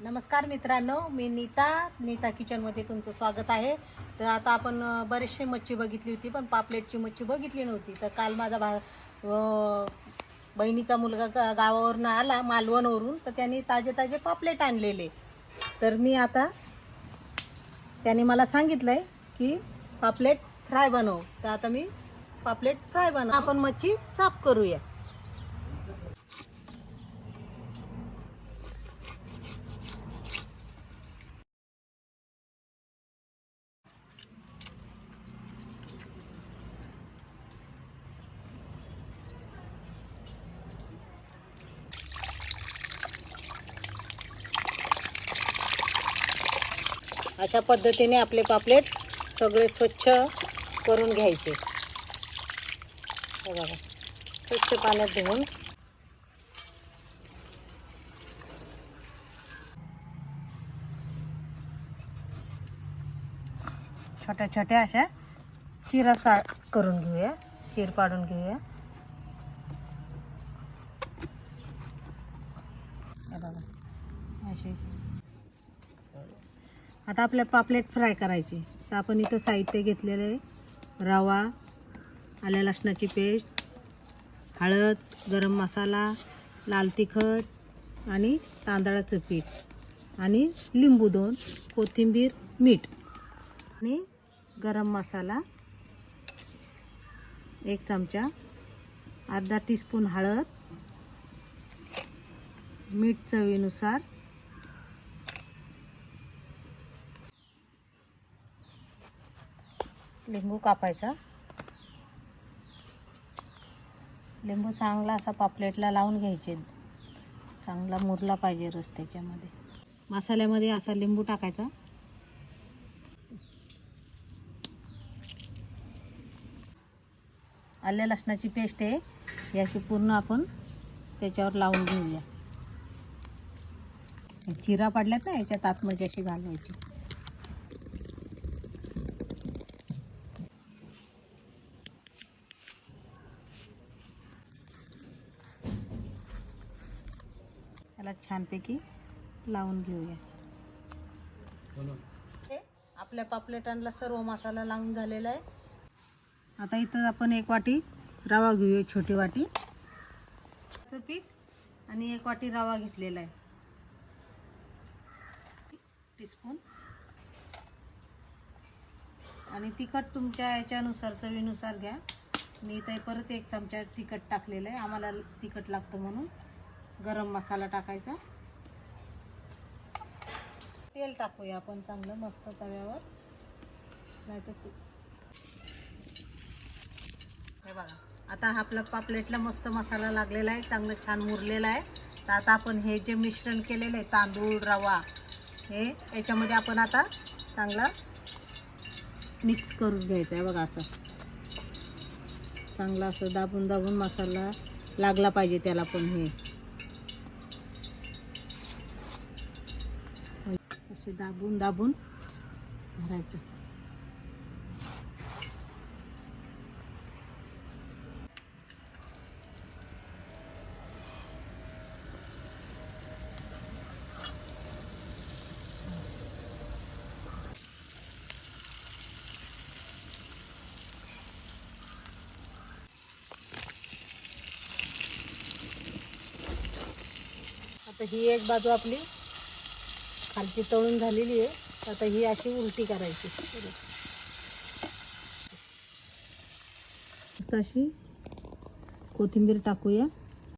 नमस्कार मित्रांनो मी नीता. नीता किचनमध्ये तुमचं स्वागत आहे. तर आता आपण बरेचसे मच्छी बघितली होती पण पापलेटची मच्छी बघितली नव्हती. तर काल माझा भा बहिणीचा मुलगा गा गावावरून आला मालवणवरून. तर त्यांनी ताजे ताजे पापलेट आणलेले. तर मी आता त्याने मला सांगितलं आहे की पापलेट फ्राय बनव. तर आता मी पापलेट फ्राय बनव. आपण मच्छी साफ करूया. अशा पद्धतीने आपले पापलेट सगळे स्वच्छ करून घ्यायचे. बघा स्वच्छ पाण्यात धुवून. छोट्या छोट्या अशा चिरा सा करून घेऊया चीर पाडून घेऊया. बघा अशी. आता आपल्या पापलेट फ्राय करायचे. तर आपण इथं साहित्य घेतलेलं आहे. रवा आल्या लसणाची पेस्ट हळद गरम मसाला लाल तिखट आणि तांदळाचं पीठ आणि लिंबू दोन कोथिंबीर मीठ आणि गरम मसाला एक चमचा अर्धा टीस्पून हळद मीठ चवीनुसार लिंबू कापायचा. लिंबू चांगला असा पापलेटला लावून घ्यायचे. चांगला मुरला पाहिजे रस त्याच्यामध्ये मसाल्यामध्ये असा लिंबू टाकायचा. आल्या लसणाची पेस्ट आहे. याची पूर्ण आपण त्याच्यावर लावून घेऊया. चिरा पाडल्यात ना याच्यात आतमध्ये अशी घालवायची त्याला छानपैकी लावून घेऊया. हे आपल्या पापलेटांना सर्व मसाला लावून झालेला आहे. आता इथं आपण एक वाटी रवा घेऊया छोटी वाटी. पीठ आणि एक वाटी रवा घेतलेला आहे. टीस्पून. आणि तिखट तुमच्या याच्यानुसार चवीनुसार घ्या. मी इथं परत एक चमचा तिखट टाकलेलं आहे. आम्हाला तिखट लागतं म्हणून. गरम मसाला टाकायचा. तेल टाकूया आपण चांगलं मस्त तव्यावर. नाही तर तू हे बघा आता आपलं आपला पापलेटला मस्त मसाला लागलेला आहे चांगलं छान मुरलेला आहे. तर आता आपण हे जे मिश्रण केलेलं आहे तांदूळ रवा हे याच्यामध्ये आपण आता चांगलं मिक्स करून घ्यायचं आहे बघा असं. चांगला असं दाबून दाबून मसाला लागला पाहिजे त्याला पण हे. असे दाबून दाबून भरायचं. आता ही एक बाजू आपली खालची तळून झालेली आहे. आता ही अशी उलटी करायची. मस्त अशी कोथिंबीर टाकूया.